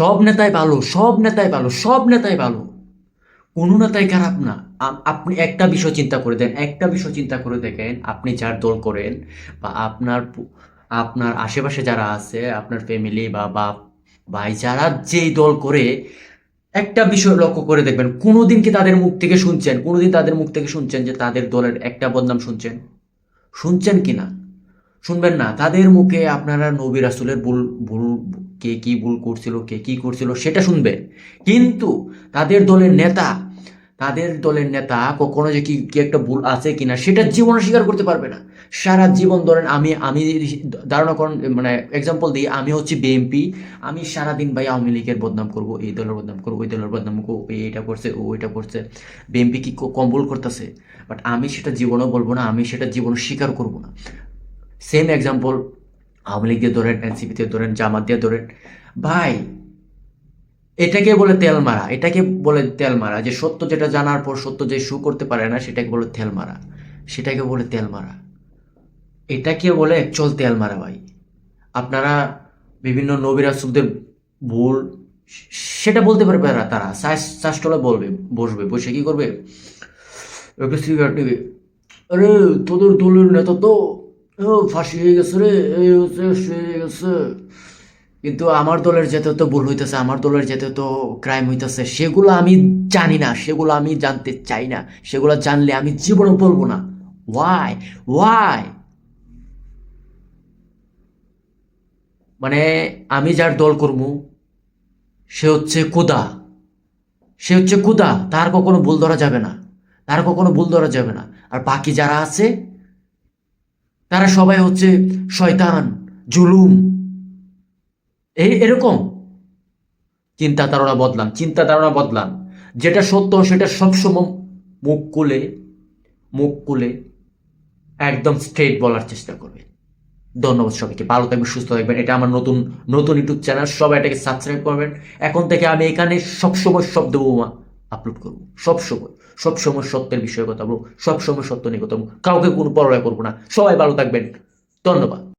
সব নেতাই ভালো, সব নেতাই ভালো, সব নেতাই ভালো। কোনো নেতাই খারাপ না। আপনি একটা বিষয় চিন্তা করে দেন, একটা বিষয় চিন্তা করে দেখেন, আপনি যার দল করেন বা আপনার আপনার আশেপাশে যারা আছে, আপনার ফ্যামিলি বা বাপ, ভাই, যারা যেই দল করে, একটা বিষয় লক্ষ্য করে দেখবেন, কোনোদিন কি তাদের মুখ থেকে শুনছেন কোনো দিন তাদের মুখ থেকে শুনছেন যে তাদের দলের একটা বদনাম শুনছেন? শুনছেন কি না? শুনবেন না। তাদের মুখে আপনারা নবী রাসুলের ভুল ভুল কে কি ভুল করছিল, কে কি করছিল সেটা শুনবে। কিন্তু তাদের দলের নেতা, তাদের দলের নেতা কখনো যে কি কি একটা ভুল আছে কিনা সেটা জীবনে স্বীকার করতে পারবে না। সারা জীবন ধরেন আমি আমি ধারণা করেন মানে এক্সাম্পল দিই, আমি হচ্ছি বিএমপি আমি সারাদিন ভাই আওয়ামী লীগের বদনাম করব, এই দলের বদনাম করব, ওই দলের বদনাম করব এই এটা করছে, ও এটা করছে। বিএমপি কি ক- কম ভুল করতেছে? বাট আমি সেটা জীবনেও বলব না, আমি সেটা জীবন স্বীকার করব না। সেম এক্সাম্পল আওয়ামী লীগ দিয়ে ধরেন, এনসিপি দিয়ে ধরেন, জামাত দিয়ে ধরেন, ভাই, এটাকে বলে তেল মারা, এটাকে বলে তেল মারা, যে সত্য যেটা জানার পর সত্য যে শু করতে পারে না, সেটাকে বলে তেল মারা, সেটাকে বলে তেল মারা। এটাকে বলে অ্যাকচুয়াল তেল মারা ভাই। আপনারা বিভিন্ন নবী রাসূলদের ভুল, সেটা বলতে পারবে না তারা শ্বাসটলে বলবে, বসবে, বসে কি করবে? সিগারেট নেবে। আরে, তোদের দলের নেতা তো ফাঁসি হয়ে গেছে রে। এই হয়ে গেছে। কিন্তু আমার দলের যেতে তো ভুল হইতেছে, আমার দলের যেতে তো ক্রাইম হইতেছে। সেগুলো আমি জানি না, সেগুলো আমি জানতে চাই না। সেগুলো জানলে আমি জীবনে বলব না। ওয়াই ওয়াই মানে আমি যার দল করব, সে হচ্ছে কুদা। সে হচ্ছে কুদা, তার কখনো ভুল ধরা যাবে না। তার কখনো ভুল ধরা যাবে না। আর বাকি যারা আছে তারা সবাই হচ্ছে শয়তান, জুলুম। এই এরকম। চিন্তা ধারণা বদলান চিন্তা ধারণা বদলান। যেটা সত্য, সেটা সবসময় মুখ কুলে মুখ কুলে একদম স্ট্রেট বলার চেষ্টা করবে ধন্যবাদ সবাইকে। ভালো থাকবেন, সুস্থ থাকবেন। এটা আমার নতুন নতুন ইউটিউব চ্যানেল সবাই এটাকে সাবস্ক্রাইব করবেন। এখন থেকে আমি এখানে সবসময় শব্দ বোমা আপলোড করব। সবসময় সবসময় সত্যের বিষয়ে কথা বলব সবসময় সত্য নিয়ে কথা বলব, কাউকে কোনো পরোয়া করব না। সবাই ভালো থাকবেন। ধন্যবাদ।